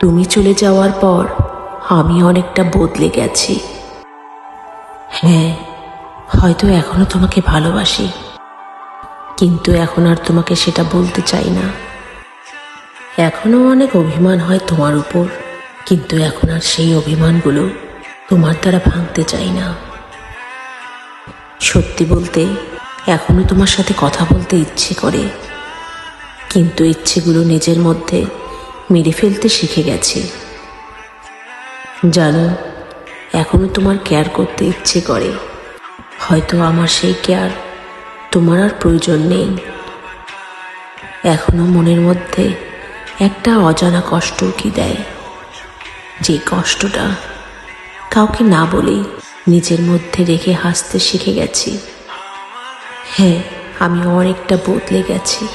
তুমি চলে যাওয়ার পর আমি অনেকটা বদলে গেছি। হ্যাঁ হয়তো এখনও তোমাকে ভালোবাসি। কিন্তু এখন আর তোমাকে সেটা বলতে চাই না। এখনও অনেক অভিমান হয় তোমার উপর, কিন্তু এখন আর সেই অভিমানগুলো তোমার দ্বারা ভাঙতে চাই না। সত্যি বলতে, এখনও তোমার সাথে কথা বলতে ইচ্ছে করে। কিন্তু ইচ্ছেগুলো নিজের মধ্যে মেরে ফেলতে শিখে গেছি। জানো, এখনও তোমার কেয়ার করতে ইচ্ছে করে। হয়তো আমার সেই কেয়ার তোমার আর প্রয়োজন নেই। এখনও মনের মধ্যে একটা অজানা কষ্ট কি দেয়? যে কষ্টটা কাউকে না বলেই নিজের মধ্যে রেখে হাসতে শিখে গেছি। হ্যাঁ আমি অনেকটা বদলে গেছি।